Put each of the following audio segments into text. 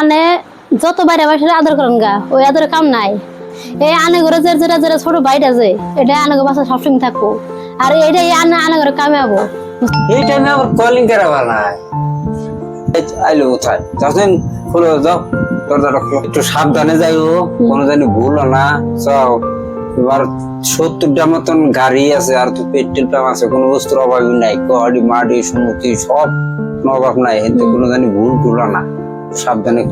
আনে যত বাইরে বাসায় আদর করেন গা ওই আদরের কাম নাই। এই আনে করে যে যেটা যেটা ছোট বাইটা যে এটা আনে বাসা সবসময় থাকব। আর এটা এই আনে আনে করে কামে আবো। এই টাইমে আবার কলিং করাবার না আইলো কোথায়? যখন খুলো যাও। দরজাটা একটু সাবধানে যাইও কোনো জানি ভুল না। যাও। এবার সত্তরটা মতন গাড়ি আছে আর তো পেট্রোল পাম্প আছে কোনো বস্তুর অভাবই নাই। গাড়ি মাড়ি সমুদ্র সব অভাব নাই। এতে কোনো জানি ভুল টুলো না। সাবধানে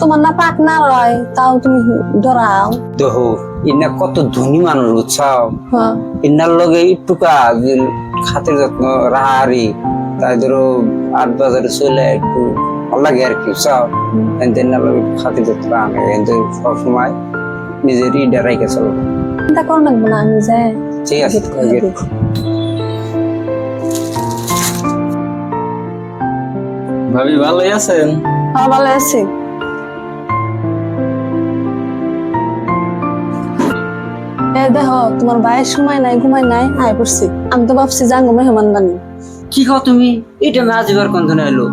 তোমার না পাক না রয় তাও তুমি ডরাও দেখো ইনা কত ধনী মানুষ উৎসাহ হ্যাঁ। ইনার লগে একটুকা যে খাতের যত্ন রাহারি তাই ধরো আট বাজারে চলে একটু লাগে আর কি এনতে ইনার লগে খাতের যত্ন রাখে এনতে সবসময় নিজের ইডা রাইকে চলো। চিন্তা করো না না আমি যাই। ঠিক আছে। ভাবি ভালোই আছেন? হ্যাঁ ভালো আছি। এ দেখো তোমার ভাইয়ের সময় নাই ঘুমাই নাই আয় পড়ছি। আমি তো ভাবছি জাঙ্গো মেহমান বানি কি খাও তুমি? এটা না কোন ধনে এলো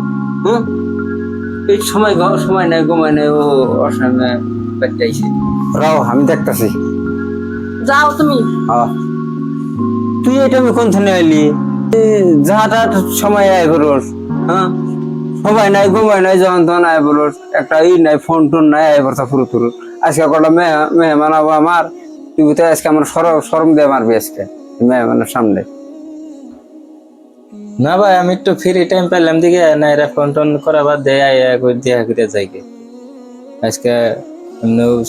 হ্যাঁ এই সময় গ- সময় নাই ঘুমায় নাই ও অসময়ে বাচ্চাইছে রাও আমি দেখতাছি। যাও তুমি। আহ। তুই এটা আমি কোন ধনে এলি যাহাটা সময় আয় বলোস হ্যাঁ? সবাই নাই ঘুমাই নাই যখন তখন আয় বলোস একটা ই নাই ফোন টোন নাই আয় বর্তা ফুরু ফুরু আজকে কটা মেয়ে মেহমান হব আমার তুই তো আজকে আমার সরম সরম দিয়ে মারবি আজকে। মেহমানের সামনে। না ভাই আমি একটু ফ্রি টাইম পেলাম দিকে না এরা ফোন টোন করা বাদ দেয় আয়া কই দেখা ঘুরে যাই গে। আজকে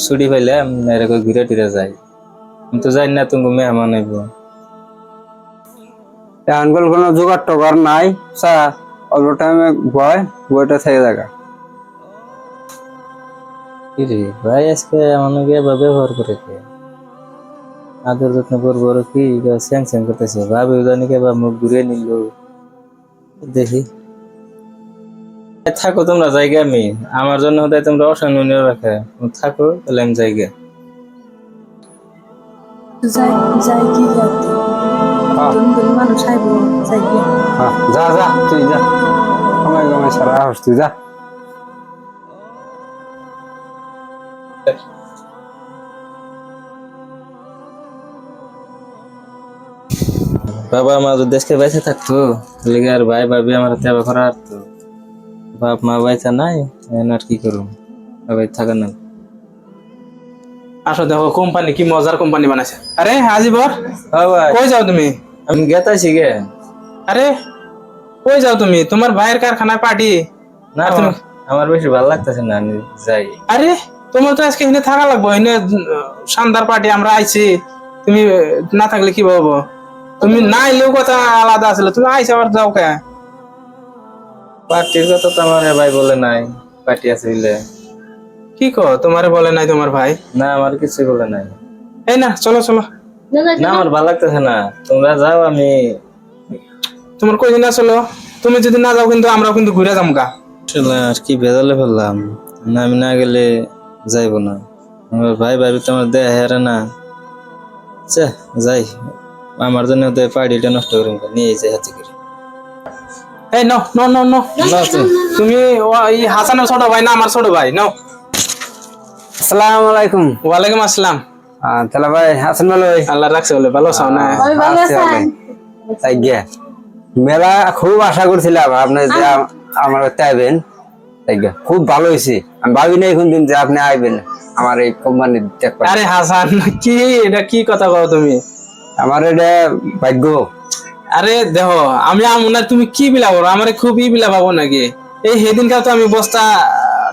ছুটি পাইলাম না এরা কই ঘুরে টুরে যাই আমি তো জানি না তুমি মেহমান হইব আনগল কোনো জোগাড় টোগাড় নাই চা। অল্প টাইমে বয় বইটা থেকে জায়গা কি ভাই আজকে গিয়ে বা ব্যবহার করে কে? আদর যত্ন করব ওরা কি স্যাং স্যাং করতেছে। ভাবি জানি কে বা মুখ ঘুরে নিল। দেখি। এ, থাকো তোমরা জায়গা আমি। আমার জন্য হতে তোমরা অসম্মানীয় রাখে। থাকো তাহলে আমি জায়গা যাই যাই কি করতে। তুমি মানুষ আইব যাই কি যা যা তুই যা। সারা হস যা। বাবা মা যদি দেশকে বেঁচে থাকতো তাহলে আর ভাই ভাবি আমার তেবা করা তো? বাপ মা বাইচা নাই এখন আর কি করুম ভাই থাকা না। আসো দেখো কোম্পানি কি মজার কোম্পানি বানাইছে। আরে হাজিবর হ্যাঁ কই যাও তুমি? আমি গেতাছি গে। আরে কই যাও তুমি? তোমার ভাইয়ের কারখানায় পার্টি। না তুমি- আমার- বেশি ভালো লাগতেছে না আমি যাই। আরে তোমার তো আজকে এখানে থাকা লাগবো এখানে শানদার পার্টি আমরা আইছি। তুমি না থাকলে কি বলব? তুমি না এলেও কথা আলাদা আসলে তুমি আইসে আবার যাও কে? পার্টির কথা তো আমার ভাই বলে নাই পার্টি আছে বলে। কি কো তোমারে বলে নাই তোমার ভাই? না আমার কিছু বলে নাই। এই না চলো চলো। না আমার ভালো লাগতেছে না তোমরা যাও আমি তোমার কই না চলো তুমি যদি না যাও কিন্তু আমরাও কিন্তু ঘুরে যাম গা আসলে আর কি ভেজালে ফেললাম। না আমি না গেলে যাইব না। আমার ভাই ভাবি তো আমার দেয়া হেরে না। আচ্ছা যাই। আমার জন্য তো পার্টিটা নষ্ট করে নিয়ে যাই হাতে করে। এই নো নো নো নো না। তুমি ও- এই হাসানের ছোট ভাই না আমার ছোট ভাই নাও। আসসালামু আলাইকুম। ওয়ালাইকুম আসসালাম। তাহলে ভাই আছেন ভালো? ভাই আল্লাহ রাখছে বলে ভালো আছো না? ভালো। তাই গিয়া। মেলা খুব আশা করছিলাম আপনি যে আম- আমার আইবেন। খুব ভালো হয়েছে। আমি ভাবি নাই কোনদিন যে আপনি আইবেন আমার এই কোম্পানি আরে হাসান কি এটা কি কথা কও তুমি? আমার এটা ভাগ্য। আরে দেখো আমি আমনা তুমি কি বিলা করো? আমার খুব ই বিলা ভাবো নাকি? এই সেদিনকার তো আমি বস্তা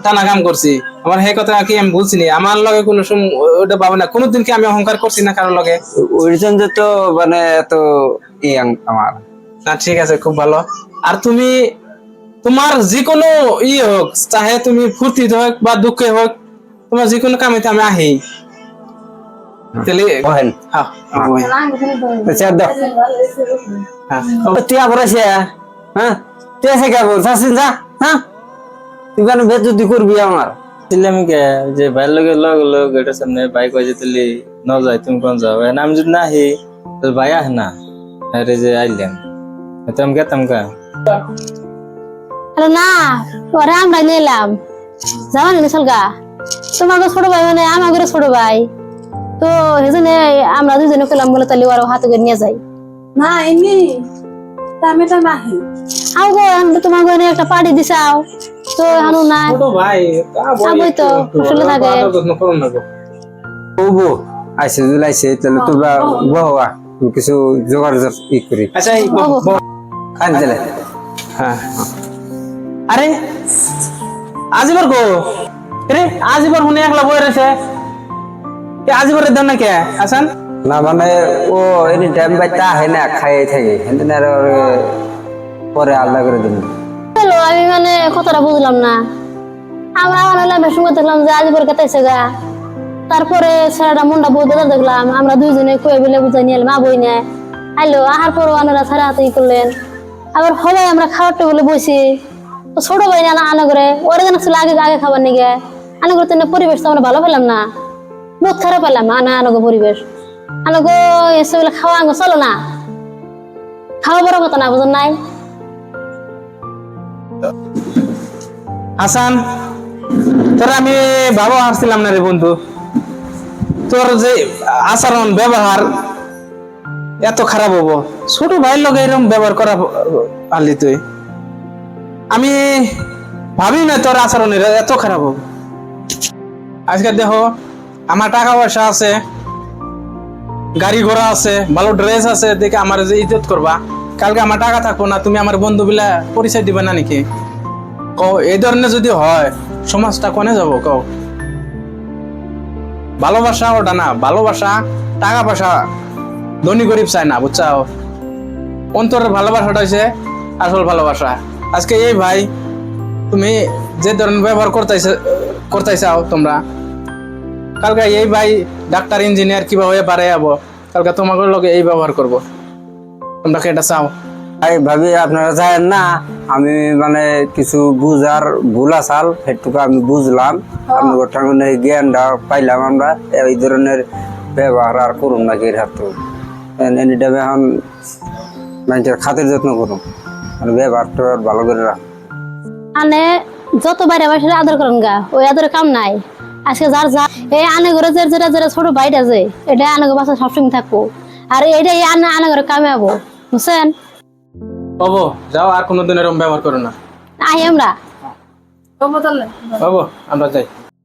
টানা কাম করছি। আমার সেই কথা কি আমি বলছি নি আমার লগে কোনো সময় ওটা পাবো না। কোনোদিন কি আমি অহংকার করছি না কারোর লগে? ওই জন্য তো মানে এত আমার। না ঠিক আছে খুব ভালো। আর তুমি তোমার যে কোনো ই হোক চাহে তুমি ফুর্তি হোক বা দুঃখে হোক তোমার যে কোনো কামেতে আমি আহি। তাহলে বহেন। হ্যাঁ আচ্ছা দাও। হ্যাঁ। তুই আবার হ্যাঁ? তুই আছে কেবল যাচ্ছিস যা হ্যাঁ? তুই কেন বেজুতি করবি আমার? তাহলে আমি কে যে ভাইয়ের লগে লগ সামনে বাইক বাজে তুলি ন যাই তুমি কোন যাও? আমি যদি না আহি তাহলে ভাই আহে না। আরে যে আইলেন। আমি গেতাম কা আরে না ওরা আমরা নিলাম। জামানি নিশাল গা তোমাকে ছোট ভাই মানে আমাকে ছোট ভাই। তো সেজন্য আমরা দুজনে কইলাম বলে তাহলে ওরা হাতে করে নিয়ে যাই। না এমনি টাইমে আহে আও গো এখন তো তোমাকে এনে একটা পার্টি দিছাও। তো এখন নাই। ছোট ভাই তা বলি তো, একটু, একটু, হোস্টেলে অল্প থাকে। আদর যত্ন করুন না গো। ও বউ আইসে যদি আইসে তাহলে তোমরা বহবা কিছু জোগাড় ই করি। আচ্ছা দিলে হ্যাঁ। আরে আজিবার গো। রে আজিবার হুনে একলা বই রয়েছে। এ আজিবারের দেন না কে? আসান না মানে ও এনি টাইম বাই তা হয় না খাই থাকে। হেন আর পরে আলাদা করে দিন হ্যালো আমি মানে কথাটা বুঝলাম না। আমরা অনলাইন ভাষণ দেখলাম যে আজ পরে কেতাইছে গা। তারপরে ছেলেটা মনটা বহুত বেজার দেখলাম। আমরা দুইজনে কয়ে বিলে বুঝাই নিয়ে এলাম মা বই নেয় আইলো আহার পর আনারা ছাড়া হাতে ই করলেন। আবার সবাই আমরা খাবার টেবিলে বসি। ছোট ভাই না আনা করে। ওরা যেন ছিল আগে আগে খাবার নিগে। আনা করে তেমনি পরিবেশ তো আমরা ভালো পেলাম না। বহুত খারাপ পেলাম, আনা আনাগো পরিবেশ। আনাগো এসে বলে খাওয়া আঙ্গো চলো না। খাওয়া বড় কথা না, বুঝেন নাই? হাসান, তোর আমি ভালো হাসছিলাম না রে বন্ধু। তোর যে আচরণ, ব্যবহার এত খারাপ হব। ছোট ভাইয়ের লগে এরকম ব্যবহার করা পারলি তুই? আমি ভাবি না তোর আচরণ এর- এত খারাপ হব। আজকে দেখো, আমার টাকা পয়সা আছে, গাড়ি ঘোড়া আছে, ভালো ড্রেস আছে, দেখে আমার যে ইজ্জত করবা। কালকে আমার টাকা থাকব না, তুমি আমার বন্ধু বিলা পরিচয় দিবে না নাকি? কও, এই ধরনের যদি হয়, সমাজটা কোনে যাব কও? ভালোবাসা ওটা না, ভালোবাসা টাকা পয়সা ধনী গরিব চায় না বুঝছাও অন্তরের ভালোবাসাটা হয়েছে আসল ভালোবাসা। আজকে এই ভাই তুমি যে ধরনের ব্যবহার করতেছে করতেছাও তোমরা কালকে এই ভাই ডাক্তার ইঞ্জিনিয়ার কীভাবে হয়ে পারে যাব কালকে তোমাদের লগে এই ব্যবহার করব। তোমরা কি এটা চাও? তাই ভাবি আপনারা জানেন না আমি মানে কিছু বুঝার ভুল আসাল সেটুকু আমি বুঝলাম। আমি গোটাঙ্গনে জ্ঞানটা পাইলাম আমরা এই ধরনের ব্যবহার আর করুন না কি হাতো এখন মানুষের খাতের যত্ন করুন। মানে ব্যবহারটা ভালো করে রাখ আনে যত বাইরে আদর করেন গা ওই আদরের কাম নাই। আজকে যার যা এই আনে ঘরে যে যেটা যেটা ছোট বাইটা যে এটা আনে ঘর বাসা সবসময় থাকব। আর এই আনে আনে ঘরে কামে আবো বুঝছেন? বাবু যাও আর কোনোদিন এরকম ব্যবহার করো না। আহি আমরা। বাবু আমরা যাই।